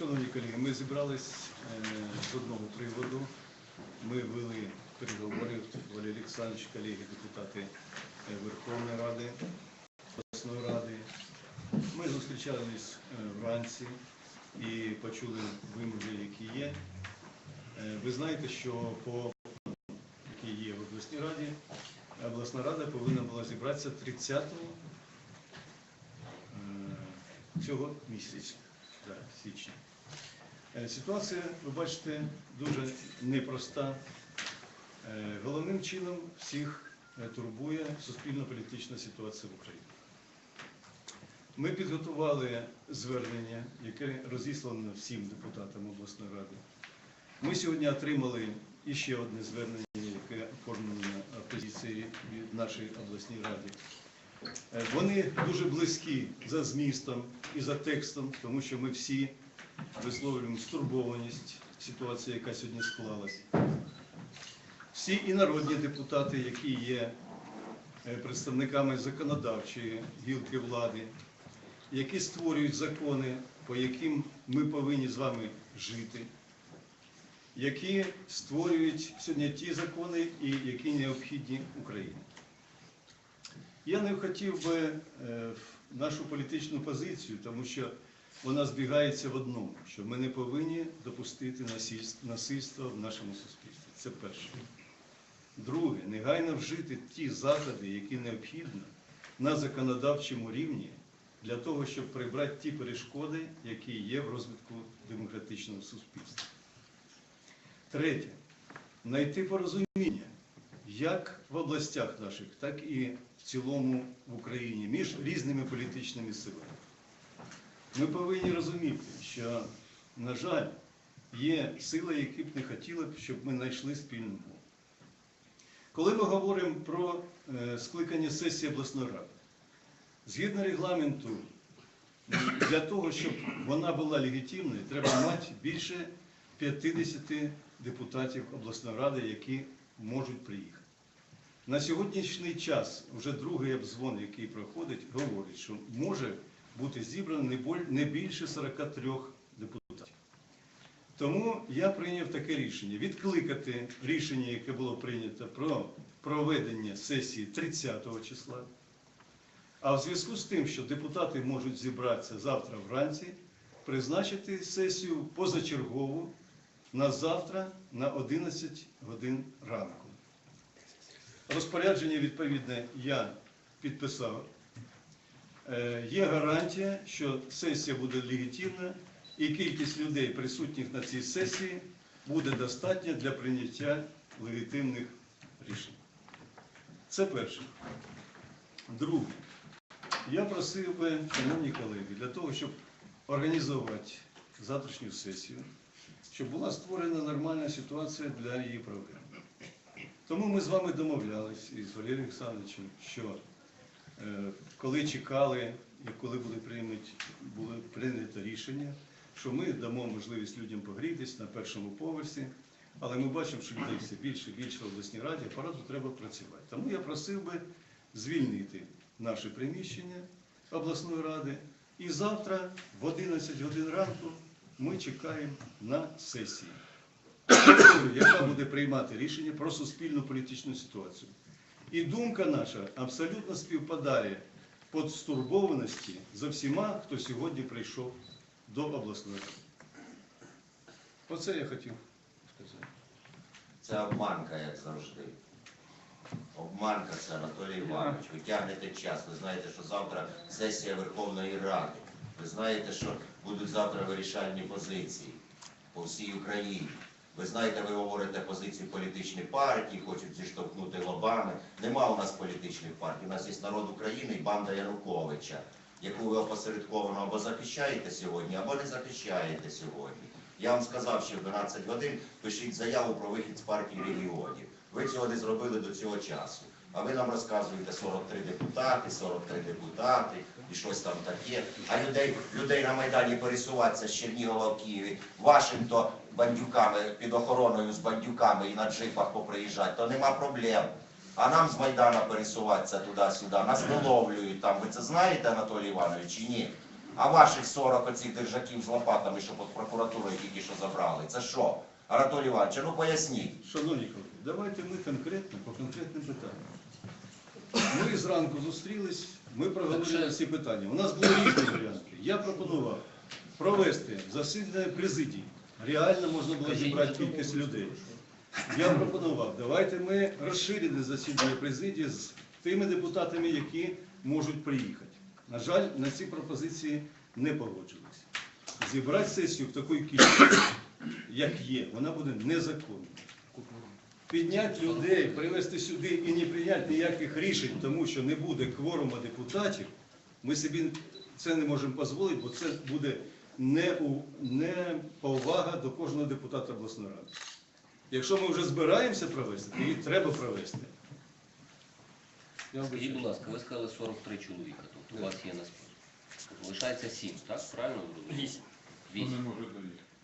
Шановні колеги, ми зібрались е, з одного приводу. Ми вели переговори, Валерій Олександрович, колеги, депутати е, Верховної Ради, обласної ради. Ми зустрічались е, вранці і почули вимоги, які є. Ви знаєте, що по які є в обласній раді, обласна рада повинна була зібратися 30 е, цього місяця, да, січня. Е, Ситуація, ви бачите, дуже непроста. Е, Головним чином всіх е, турбує суспільно-політична ситуація в Україні. Ми підготували звернення, яке розіслано всім депутатам обласної ради. Ми сьогодні отримали іще одне звернення, яке оформлено опозиції від нашої обласній раді. Е, Вони дуже близькі за змістом і за текстом, тому що ми всі висловлюємо стурбованість ситуації, яка сьогодні склалась. Всі і народні депутати, які є е, представниками законодавчої гілки влади, які створюють закони, по яким ми повинні з вами жити, які створюють сьогодні ті закони, які необхідні Україні. Я не хотів би е, нашу політичну позицію, тому що вона збігається в одному, що ми не повинні допустити насильс- насильства в нашому суспільстві. Це перше. Друге, негайно вжити ті заходи, які необхідно на законодавчому рівні для того, щоб прибрати ті перешкоди, які є в розвитку демократичного суспільства. Третє, знайти порозуміння як в областях наших, так і в цілому в Україні між різними політичними силами. Ми повинні розуміти, що, на жаль, є сили, які б не хотіли б, щоб ми знайшли спільну. Коли ми говоримо про е, скликання сесії обласної ради, згідно регламенту, для того, щоб вона була легітимною, треба мати більше 50 депутатів обласної ради, які можуть приїхати. На сьогоднішній час вже другий обзвон, який проходить, говорить, що може бути зібрано не більше 43 депутатів. Тому я прийняв таке рішення відкликати рішення, яке було прийнято про проведення сесії 30 числа. А в зв'язку з тим, що депутати можуть зібратися завтра вранці, призначити сесію позачергову на завтра на 11 годин ранку. Розпорядження відповідне я підписав. Е, Є гарантія, що сесія буде легітимна і кількість людей, присутніх на цій сесії, буде достатня для прийняття легітимних рішень. Це перше. Друге. Я просив би, шановні колеги, для того, щоб організувати завтрашню сесію, щоб була створена нормальна ситуація для її проведення. Тому ми з вами домовлялись із Валерієм Олександровичем, що коли чекали і коли буде прийнято, було прийнято рішення, що ми дамо можливість людям погрітись на першому поверсі, але ми бачимо, що людей все більше і більше в обласній раді, апарату треба працювати. Тому я просив би звільнити наше приміщення обласної ради. І завтра в 11 годин ранку ми чекаємо на сесії, яка буде приймати рішення про суспільну політичну ситуацію. І думка наша абсолютно співпадає по стурбованості за всіма, хто сьогодні прийшов до обласної ради. Оце я хотів сказати. Це обманка, як завжди. Обманка це Анатолій Іванович. Ви тягнете час. Ви знаєте, що завтра сесія Верховної Ради. Ви знаєте, що будуть завтра вирішальні позиції по всій Україні. Ви знаєте, ви говорите позиції політичних партій, хочуть зіштовхнути лобами. Нема у нас політичних партій. У нас є народ України і банда Януковича, яку ви опосередковано або захищаєте сьогодні, або не захищаєте сьогодні. Я вам сказав, що в 12 годин пишіть заяву про вихід з партії регіонів. Ви цього не зробили до цього часу. А ви нам розказуєте 43 депутати, 43 депутати і щось там таке. А людей, людей на Майдані пересуватися з Чернігова в Києві, Вашингтон бандюками, під охороною з бандюками і на джипах поприїжджати, то нема проблем. А нам з Майдана пересуватися туди-сюди, нас виловлюють там. Ви це знаєте, Анатолій Іванович, чи ні? А ваших 40 оцих держаків з лопатами, що під прокуратурою тільки що забрали, це що? Анатолій Іванович, ну поясніть. Шановні колеги, давайте ми конкретно по конкретним питанням. Ми зранку зустрілись, ми проговорили ці питання. У нас були різні варіанти. Я пропонував провести засідання президії. Реально можна було зібрати кількість людей. Я пропонував, давайте ми розширимо засідання президії з тими депутатами, які можуть приїхати. На жаль, на ці пропозиції не погоджилися. Зібрати сесію в такій кількості, як є, вона буде незаконною. Підняти людей, привезти сюди і не прийняти ніяких рішень, тому що не буде кворума депутатів, ми собі це не можемо дозволити, бо це буде не, у, не повага до кожного депутата обласної ради. Якщо ми вже збираємося провести, то її треба провести. Скажіть, будь ласка, ви сказали 43 чоловіка, тобто у вас є на. Тобто Лишається 7, так? Правильно зрозуміло? 8.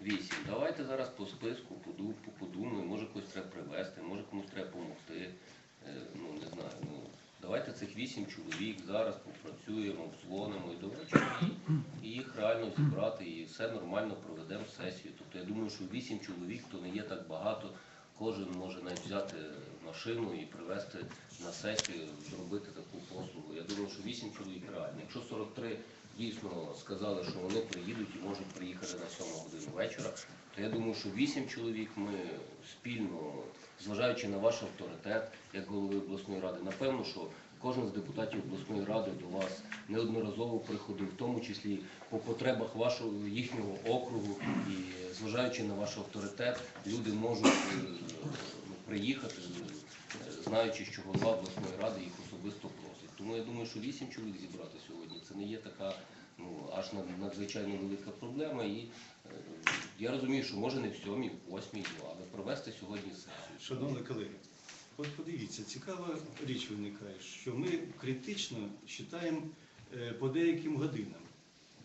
8. Вісім. Давайте зараз по списку поду- подумаємо, може когось треба привезти, може комусь треба допомогти. Ну, не знаю. Ну, давайте цих вісім чоловік зараз попрацюємо, дзвонимо і до вечора і їх реально зібрати і все нормально проведемо сесію. Тобто я думаю, що вісім чоловік то не є так багато. Кожен може навіть взяти машину і привезти на сесію, зробити таку послугу. Я думаю, що вісім чоловік реально. Якщо 43 дійсно сказали, що вони приїдуть і можуть приїхати на 7 годину вечора, то я думаю, що вісім чоловік ми спільно, зважаючи на ваш авторитет як голови обласної ради, напевно, що кожен з депутатів обласної ради до вас неодноразово приходив, в тому числі по потребах вашого їхнього округу, і зважаючи на ваш авторитет, люди можуть е, приїхати, е, знаючи, що голова обласної ради їх особисто просить. Тому я думаю, що вісім чоловік зібрати сьогодні це не є така ну аж над- надзвичайно велика проблема. І е, я розумію, що може не в сьомій, в восьмій, але провести сьогодні сесію. Шановні колеги, от подивіться, цікава річ виникає, що ми критично вважаємо е, по деяким годинам.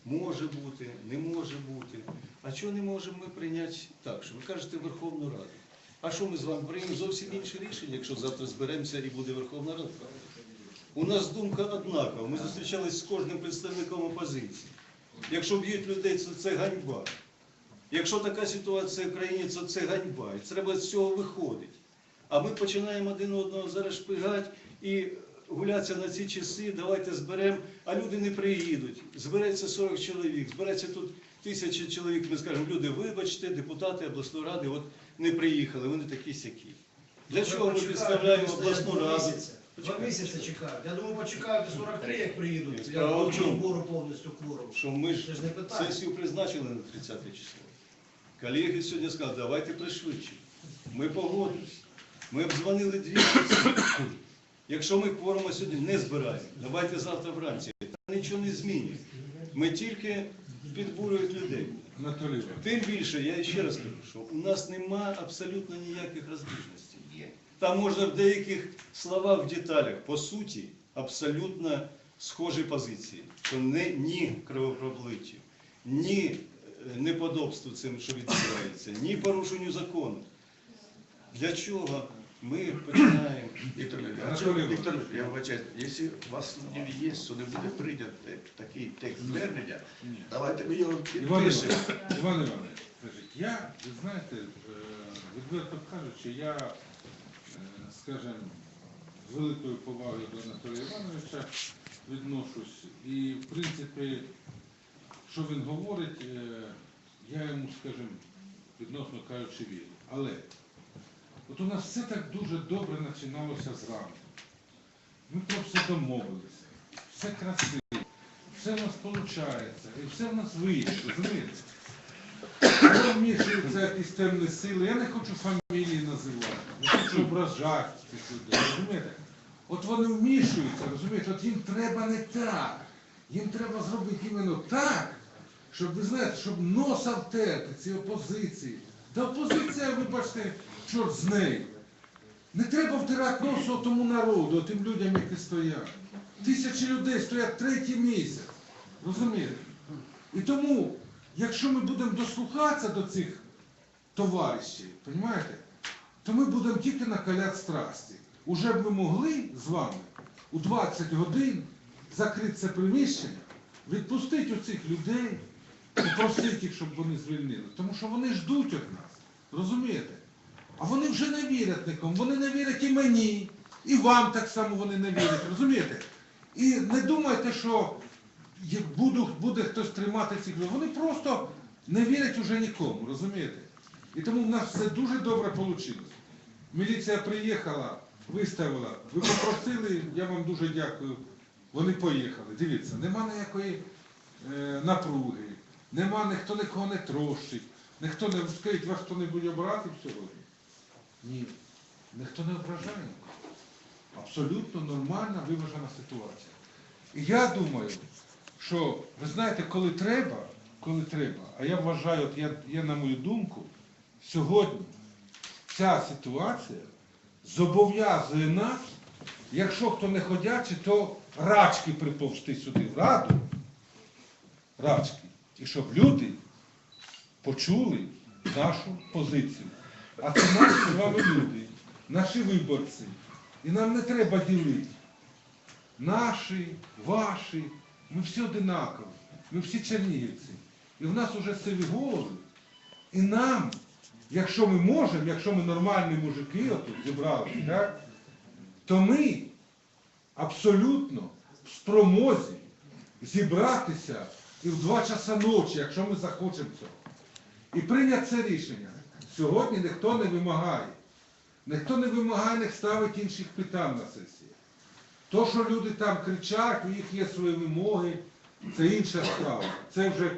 Може бути, не може бути. А чого не можемо ми прийняти так, що ви кажете Верховну Раду? А що ми з вами приймемо зовсім інше рішення, якщо завтра зберемося і буде Верховна Рада? У нас думка однакова. Ми зустрічалися з кожним представником опозиції. Якщо б'ють людей, то це ганьба. Якщо така ситуація в країні, то це ганьба. І треба з цього виходити. А ми починаємо один одного зараз шпигати і гулятися на ці часи, давайте зберемо, а люди не приїдуть. Збереться 40 чоловік, збереться тут тисячі чоловік, ми скажемо, люди, вибачте, депутати обласної ради от не приїхали, вони такі сякі. Для чого ми Почекають, представляємо обласну раду? Два місяці чекають. Я думаю, почекають 43, як приїдуть. Я збору повністю кворум. Що ми ж ж не сесію призначили на 30 число. Колеги сьогодні сказали, давайте пришвидше. Ми погодились. Ми обдзвонили дві. Якщо ми кворума сьогодні не збираємо, давайте завтра вранці. Та нічого не змінює. Ми тільки підбурюють людей. Тим більше, я ще раз кажу, що у нас нема абсолютно ніяких розбіжностей. Там можна в деяких словах, в деталях, по суті, абсолютно схожі позиції. Що не, ні кровопролиттю, ні е, неподобству цим, що відбувається, ні порушенню закону. Для чого Ильич, Анатолій Віктор, Ильич, я вибачаюсь, якщо у вас не є, то не буде прийнято такий текст звернення, давайте ми його Іван підпишемо. Іванович, Іван Іванович, скажіть, я, ви знаєте, е, відверто кажучи, я, е, скажімо, з великою повагою до Анатолія Івановича відношусь. І, в принципі, що він говорить, е, я йому, скажімо, відносно кажучи, вірю. Але от у нас все так дуже добре починалося зранку. Ми про все домовилися, все красиво, все в нас виходить, і все в нас вийшло, розумієте? Вмішуються якісь темні сили, я не хочу фамілії називати, не хочу ображати цих людей, розумієте? От вони вмішуються, розумієте, от їм треба не так. Їм треба зробити іменно так, щоб ви знаєте, щоб носа втерти ці опозиції. Та опозиція, вибачте, чорт з нею. Не треба втирати носу тому народу, тим людям, які стоять. Тисячі людей стоять третій місяць. Розумієте? І тому, якщо ми будемо дослухатися до цих товаришів, розумієте, то ми будемо тільки накаляти страсті. Уже б ми могли з вами у 20 годин закрити це приміщення, відпустити оцих людей, попросити їх, щоб вони звільнили. Тому що вони ждуть від нас. Розумієте? А вони вже не вірять нікому. Вони не вірять і мені, і вам так само вони не вірять. Розумієте? І не думайте, що буду, буде хтось тримати цих людей. Вони просто не вірять уже нікому, розумієте? І тому в нас все дуже добре вийшло. Міліція приїхала, виставила, ви попросили, я вам дуже дякую. Вони поїхали. Дивіться, нема ніякої е, напруги, нема ніхто нікого не трощить, ніхто не скажіть, вас хто-небудь образив сьогодні? Ні. Ніхто не ображає. Абсолютно нормальна виважена ситуація. І я думаю, що ви знаєте, коли треба, коли треба, а я вважаю, от я, я на мою думку, сьогодні ця ситуація зобов'язує нас, якщо хто не ходячий, то рачки приповзти сюди в раду, рачки, і щоб люди почули нашу позицію. А це наші з вами люди, наші виборці. І нам не треба ділити. Наші, ваші, ми всі одинакові, ми всі чернігівці. І в нас вже сиві голови. І нам, якщо ми можемо, якщо ми нормальні мужики отут зібралися, так, то ми абсолютно в спромозі зібратися і в два часа ночі, якщо ми захочемо цього. І прийняти це рішення. Сьогодні ніхто не вимагає. Ніхто не вимагає, не ставить інших питань на сесії. То, що люди там кричать, у них є свої вимоги, це інша справа. Це вже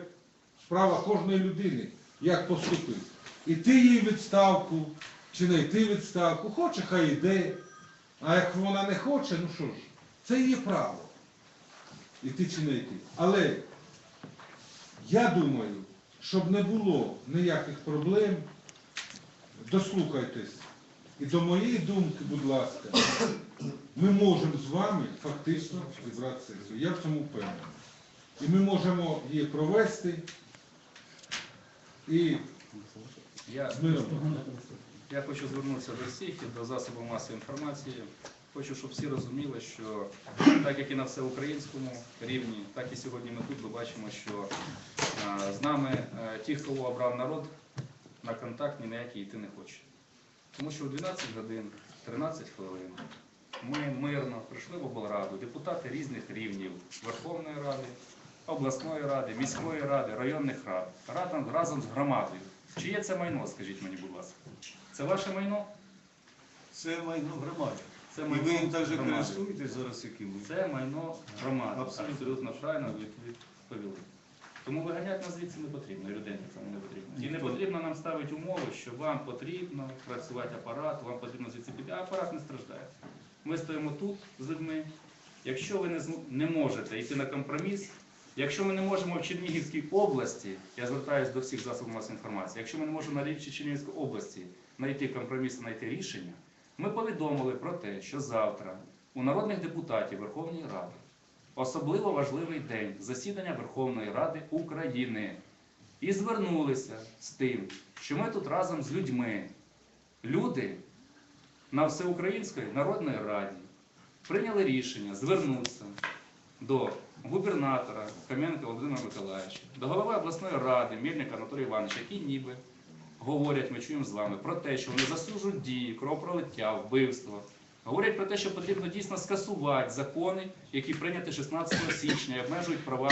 справа кожної людини, як поступити. Іти їй відставку, чи не йти відставку, хоче, хай йде. А як вона не хоче, ну що ж, це її право. Іти чи не йти. Але я думаю, щоб не було ніяких проблем, дослухайтесь. І до моєї думки, будь ласка, ми можемо з вами фактично зібрати сесію. Я в цьому впевнений. І ми можемо її провести і Я, з миром. я хочу звернутися до всіх і до засобів масової інформації. Хочу, щоб всі розуміли, що так як і на всеукраїнському рівні, так і сьогодні ми тут ми бачимо, що з нами е, ті, хто обрав народ, на контакт ні на який йти не хоче. Тому що в 12 годин, 13 хвилин ми мирно прийшли в облраду, депутати різних рівнів Верховної Ради, обласної ради, міської ради, районних рад, разом, разом з громадою. Чиє це майно, скажіть мені, будь ласка? Це ваше майно? Це майно громади. Це І майно ви їм також громади. користуєтесь зараз яким? Це майно громади. Абсолютно. Абсолютно, правильно ви відповіли. Тому виганяти нас звідси не потрібно, і людей так само не потрібно. І не потрібно нам ставити умови, що вам потрібно працювати апарат, вам потрібно звідси піти, а апарат не страждає. Ми стоїмо тут з людьми. Якщо ви не, не можете йти на компроміс, якщо ми не можемо в Чернігівській області, я звертаюся до всіх засобів масової інформації, якщо ми не можемо на рівні Чернігівської області знайти компроміс, знайти рішення, ми повідомили про те, що завтра у народних депутатів Верховної Ради особливо важливий день засідання Верховної Ради України. І звернулися з тим, що ми тут разом з людьми, люди на Всеукраїнській Народної Раді прийняли рішення звернутися до губернатора Кам'янка Володимира Миколаївича, до голови обласної ради Мельника Анатолія Івановича, які ніби говорять, ми чуємо з вами, про те, що вони засуджують дії, кровопролиття, вбивство. Говорять про те, що потрібно дійсно скасувати закони, які прийняті 16 січня і обмежують права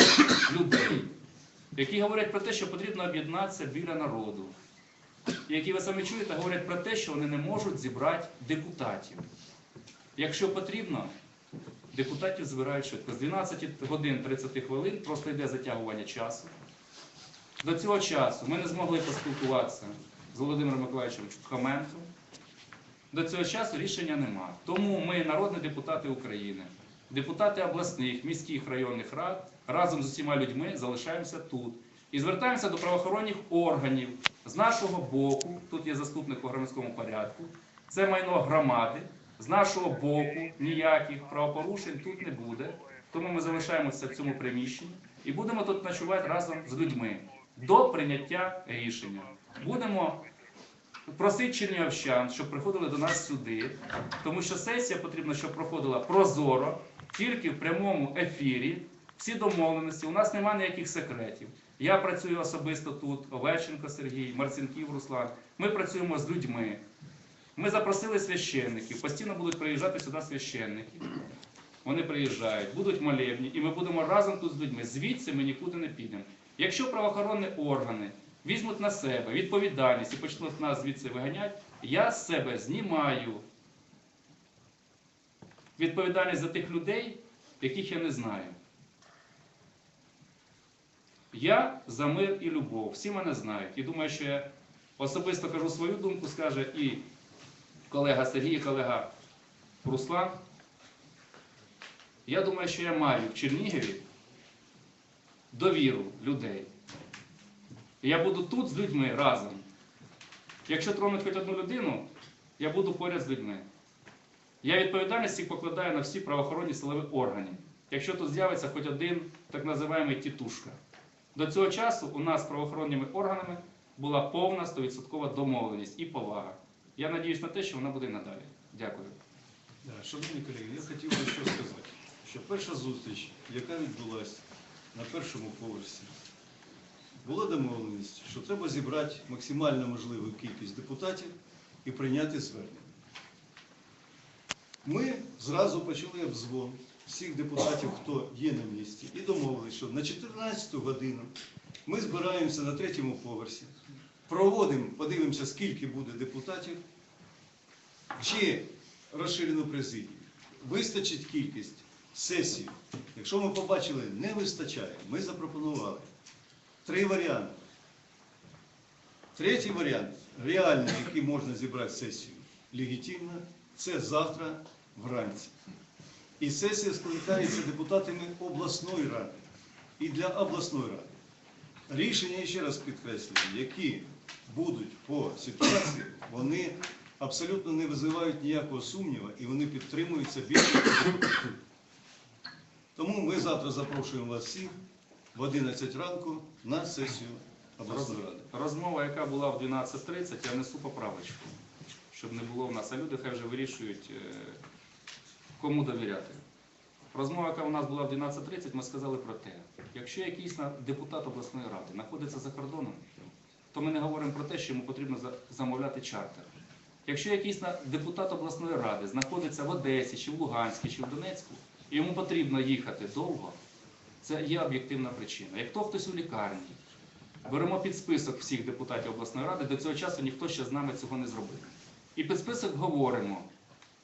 людей, які говорять про те, що потрібно об'єднатися біля народу, які ви самі чуєте, говорять про те, що вони не можуть зібрати депутатів. Якщо потрібно, депутатів збирають швидко. З 12 годин 30 хвилин просто йде затягування часу. До цього часу ми не змогли поспілкуватися з Володимиром Миколаївичем Хоменком. До цього часу рішення нема. Тому ми, народні депутати України, депутати обласних, міських районних рад, разом з усіма людьми залишаємося тут і звертаємося до правоохоронних органів з нашого боку. Тут є заступник по громадському порядку. Це майно громади. З нашого боку ніяких правопорушень тут не буде. Тому ми залишаємося в цьому приміщенні і будемо тут ночувати разом з людьми до прийняття рішення. Будемо просити чернігівчан, щоб приходили до нас сюди, тому що сесія потрібна, щоб проходила прозоро, тільки в прямому ефірі. Всі домовленості, у нас немає ніяких секретів. Я працюю особисто тут, Овеченко Сергій, Марцинків Руслан. Ми працюємо з людьми. Ми запросили священників, постійно будуть приїжджати сюди священники. Вони приїжджають, будуть молебні, і ми будемо разом тут з людьми. Звідси ми нікуди не підемо. Якщо правоохоронні органи візьмуть на себе відповідальність і почнуть нас звідси виганяти, я з себе знімаю відповідальність за тих людей, яких я не знаю. Я за мир і любов. Всі мене знають. І думаю, що я особисто кажу свою думку, скаже і колега Сергій, і колега Руслан. Я думаю, що я маю в Чернігові довіру людей. Я буду тут з людьми разом. Якщо тронуть хоч одну людину, я буду поряд з людьми. Я відповідальність їх покладаю на всі правоохоронні силові органи. Якщо тут з'явиться хоч один так називаємий тітушка. До цього часу у нас з правоохоронними органами була повна 100% домовленість і повага. Я надіюсь на те, що вона буде і надалі. Дякую. Шановні колеги, я хотів би що сказати, що перша зустріч, яка відбулася на першому поверсі, була домовленість, що треба зібрати максимально можливу кількість депутатів і прийняти звернення. Ми зразу почали обзвон всіх депутатів, хто є на місці, і домовилися, що на 14 годину ми збираємося на третьому поверсі, проводимо, подивимося, скільки буде депутатів, чи розширену президію. Вистачить кількість сесій. Якщо ми побачили, не вистачає, ми запропонували три варіанти. Третій варіант, реальний, який можна зібрати сесію легітимно, це завтра вранці. І сесія скликається депутатами обласної ради і для обласної ради. Рішення, ще раз підкреслюю, які будуть по ситуації, вони абсолютно не визивають ніякого сумніву і вони підтримуються більше. Тому ми завтра запрошуємо вас всіх в 11 ранку на сесію обласної ради. Розмова, яка була в 12.30, я внесу поправочку, щоб не було в нас. А люди хай вже вирішують, е, кому довіряти. Розмова, яка у нас була в 12.30, ми сказали про те, якщо якийсь депутат обласної ради знаходиться за кордоном, то ми не говоримо про те, що йому потрібно замовляти чартер. Якщо якийсь депутат обласної ради знаходиться в Одесі, чи в Луганську, чи в Донецьку, і йому потрібно їхати довго, це є об'єктивна причина. Як то хтось у лікарні, беремо під список всіх депутатів обласної ради, до цього часу ніхто ще з нами цього не зробив. І під список говоримо,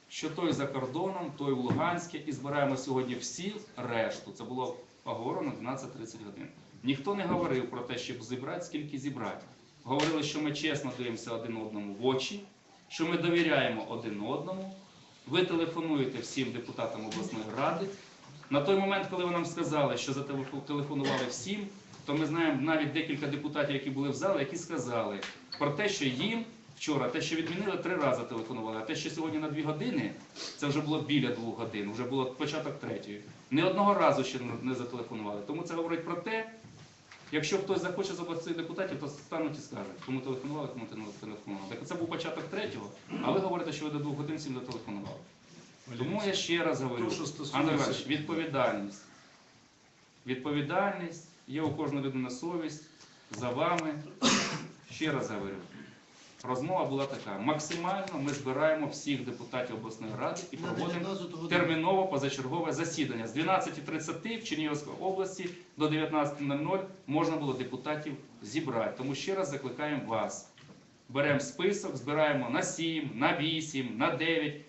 що той за кордоном, той в Луганське, і збираємо сьогодні всі решту. Це було оговорено 12.30 годин. Ніхто не говорив про те, щоб зібрати, скільки зібрати. Говорили, що ми чесно дивимося один одному в очі, що ми довіряємо один одному. Ви телефонуєте всім депутатам обласної ради. На той момент, коли ви нам сказали, що зателефонували всім, то ми знаємо навіть декілька депутатів, які були в залі, які сказали про те, що їм вчора те, що відмінили, три рази телефонували, а те, що сьогодні на дві години, це вже було біля двох годин, вже було початок третьої. Ні одного разу ще не зателефонували. Тому це говорить про те, якщо хтось захоче з обласних депутатів, то стануть і скажуть, кому телефонували, кому не телефонували. Так це був початок третього, а ви говорите, що ви до двох годин всім зателефонували. Тому я ще раз говорю, Андрій Іванович, відповідальність. Відповідальність, є у кожної людини совість за вами. Ще раз говорю. Розмова була така. Максимально ми збираємо всіх депутатів обласної ради і проводимо терміново позачергове засідання. З 12.30 в Чернігівській області до 19.00 можна було депутатів зібрати. Тому ще раз закликаємо вас. Беремо список, збираємо на 7, на 8, на 9.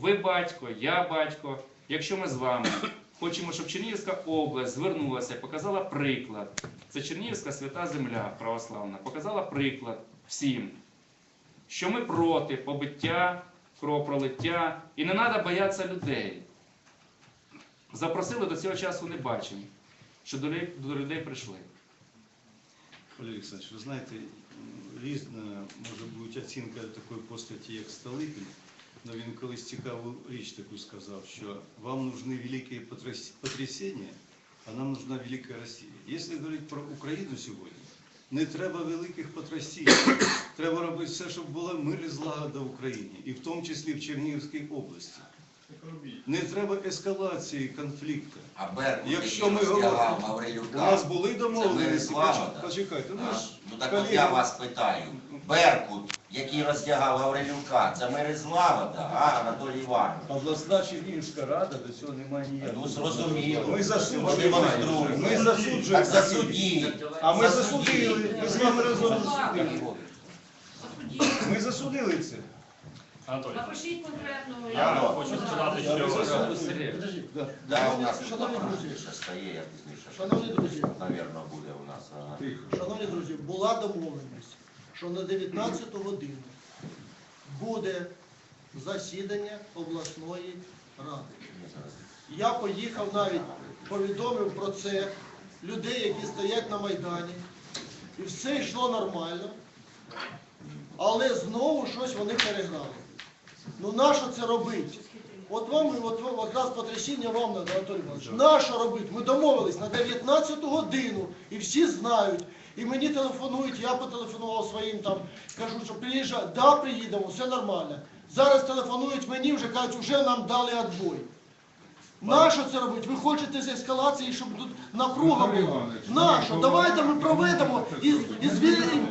Ви батько, я батько. Якщо ми з вами хочемо, щоб Чернігівська область звернулася, показала приклад. Це Чернігівська свята земля православна, показала приклад всім, що ми проти побиття, кровопролиття, і не треба боятися людей. Запросили до цього часу не бачимо, що до людей, прийшли. Олег Олександрович, ви знаєте, різна може бути оцінка такої постаті, як Столипін, але він колись цікаву річ таку сказав, що вам нужны великі потряс- потрясіння, а нам нужна велика Росія. Якщо говорити про Україну сьогодні, не треба великих потрясінь. Треба робити все, щоб була мир і злагода в Україні, і в тому числі в Чернігівській області. Не треба ескалації конфлікту. А Беркут, Якщо ми говоримо, У нас були домовленості. Почекайте, ж ну так от я вас питаю. Беркут, який роздягав Гаврилюка, це Мирослава, да? а Анатолій Іванович. Обласна Чернігівська рада до цього не має ніякого. Ну зрозуміло. Ми засуджуємо. Вони. Ми засуджуємо. Так засудіть. А ми засудили. Ми з вами разом засудили. Ми засудили це. Напишіть конкретно, Я я хочу сказати, Подожди. Да. Да, у нас Шановні друзі. ще стає, я пізніше. Шановні друзі, Навірно, буде у нас. Шановні друзі, була домовленість, що на 19 годину буде засідання обласної ради. Я поїхав навіть, повідомив про це людей, які стоять на Майдані. І все йшло нормально. Але знову щось вони переграли. Ну нащо це робити? От вам от, от якраз потрясіння вам надо, Анатолій Іванович. Нащо робити? Ми домовились на 19 годину і всі знають. І мені телефонують, я потелефонував своїм там, кажу, що приїжджай, да, приїдемо, все нормально. Зараз телефонують мені, вже кажуть, вже нам дали відбой. Нащо це робити? Ви хочете з ескалації, щоб тут напруга була? Іванович, Нащо? ну, Давайте ми ну, проведемо і, ну, і звільнимо.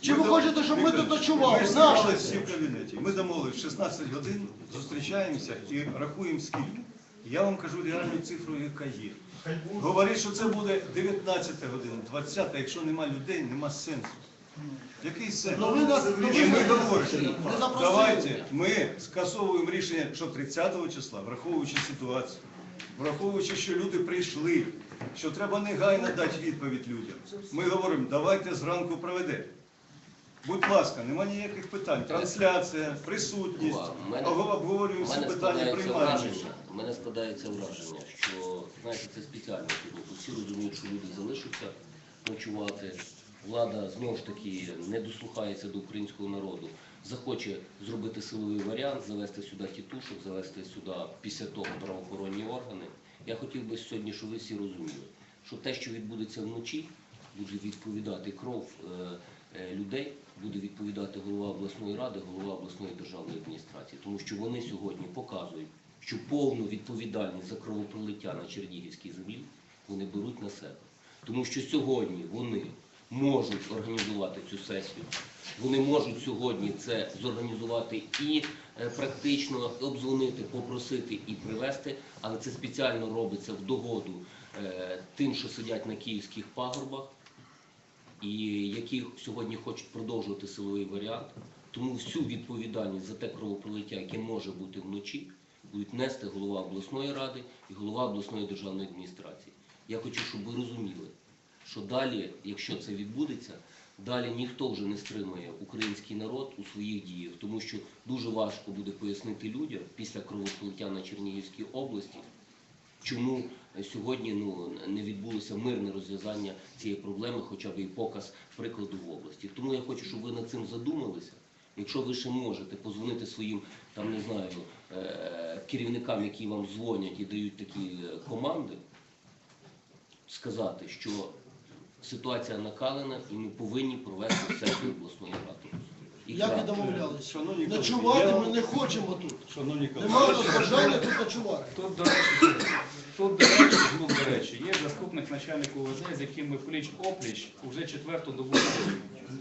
Чи ви хочете, щоб ми тут ночували? Ми Нащо? зібралися всі в кабінеті. Ми домовились в 16 годин, зустрічаємося і рахуємо скільки. Я вам кажу реальну цифру, яка є. Говорить, що це буде 19 година, 20, якщо нема людей, нема сенсу. Який сенс? Ну, ви нас- І ми говоримо, не запросили. давайте ми скасовуємо рішення, що 30 числа, враховуючи ситуацію, враховуючи, що люди прийшли, що треба негайно дати відповідь людям. Ми говоримо, давайте зранку проведемо. Будь ласка, нема ніяких питань. Трансляція, присутність, Увага. У мене- обговорюємо всі питання, складається приймаємо. враження, у мене складається враження, що знаєте, це спеціально. Тут Всі розуміють, що люди залишаться ночувати. Влада знову ж таки не дослухається до українського народу. Захоче зробити силовий варіант, завести сюди тітушок, завести сюди після того правоохоронні органи. Я хотів би сьогодні, щоб ви всі розуміли, що те, що відбудеться вночі, буде відповідати кров е, е, людей, буде відповідати голова обласної ради, голова обласної державної адміністрації, тому що вони сьогодні показують, що повну відповідальність за кровопролиття на Чернігівській землі вони беруть на себе. Тому що сьогодні вони можуть організувати цю сесію, вони можуть сьогодні це зорганізувати і е, практично обдзвонити, попросити і привезти, але це спеціально робиться в догоду е, тим, що сидять на київських пагорбах, і які сьогодні хочуть продовжувати силовий варіант. Тому всю відповідальність за те кровопролиття, яке може бути вночі, будуть нести голова обласної ради і голова обласної державної адміністрації. Я хочу, щоб ви розуміли, що далі, якщо це відбудеться, далі ніхто вже не стримує український народ у своїх діях, тому що дуже важко буде пояснити людям після кровопролиття на Чернігівській області, чому сьогодні ну, не відбулося мирне розв'язання цієї проблеми, хоча б і показ прикладу в області. Тому я хочу, щоб ви над цим задумалися. Якщо ви ще можете позвонити своїм там не знаю е, керівникам, які вам дзвонять і дають такі е, команди, сказати, що ситуація накалена і ми повинні провести сесію обласної ради. І Як і домовлялися. Шановні колеги, Ночувати я ми не хочемо тут. Шановні колеги, Немає бажання тут ночувати. Тут, до речі, тут, до речі, тут, до речі, є заступник начальника УВД, з яким ми пліч-опліч уже четверту добу.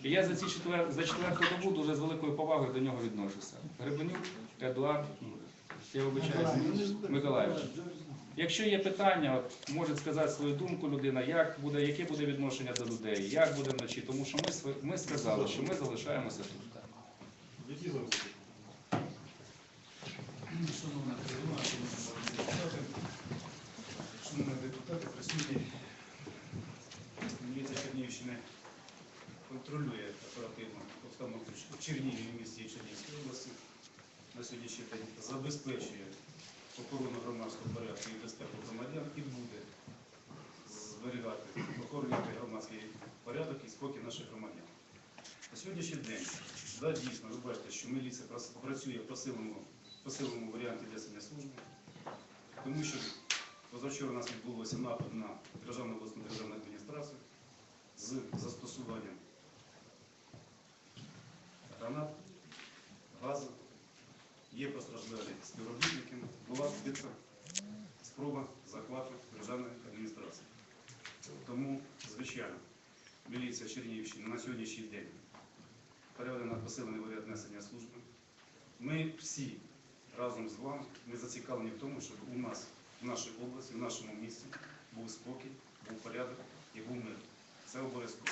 І я за ці четвер... за четверту добу дуже з великою повагою до нього відношуся. Гребенюк Едуард, я вибачаюся, Миколаївич. Якщо є питання, от, може сказати свою думку людина, як буде, яке буде відношення до людей, як буде вночі, тому що ми, ми сказали, що ми залишаємося тут. Шановна Кривина, шановні депутати, шановні депутати, присутні. Міліція Чернігівщини контролює оперативну обстановку в Чернігові в місті і Чернігівській області. На сьогоднішній день забезпечує охорону громадського порядку і безпеку громадян і буде зберігати, охоронювати громадський порядок і спокій наших громадян. На сьогоднішній день, да, дійсно, ви бачите, що міліція працює в посиленому, посиленому варіанті для служби, тому що позавчора у нас відбулося напад на Державну обласну державну адміністрацію з застосуванням гранат, газу. Є була вбита спроба захвату державної адміністрації. Тому, звичайно, міліція Чернігівщини на сьогоднішній день переведена на посилений варіант несення служби. Ми всі разом з вами ми зацікавлені в тому, щоб у нас в нашій області, в нашому місті був спокій, був порядок і був мир. Це обов'язково.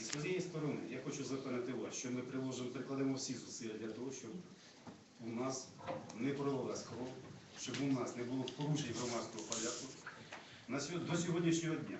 І з своєї сторони я хочу запевнити вас, що ми приложимо, прикладемо всі зусилля для того, щоб у нас не пролилась кров, щоб у нас не було порушень громадського порядку до сьогоднішнього дня.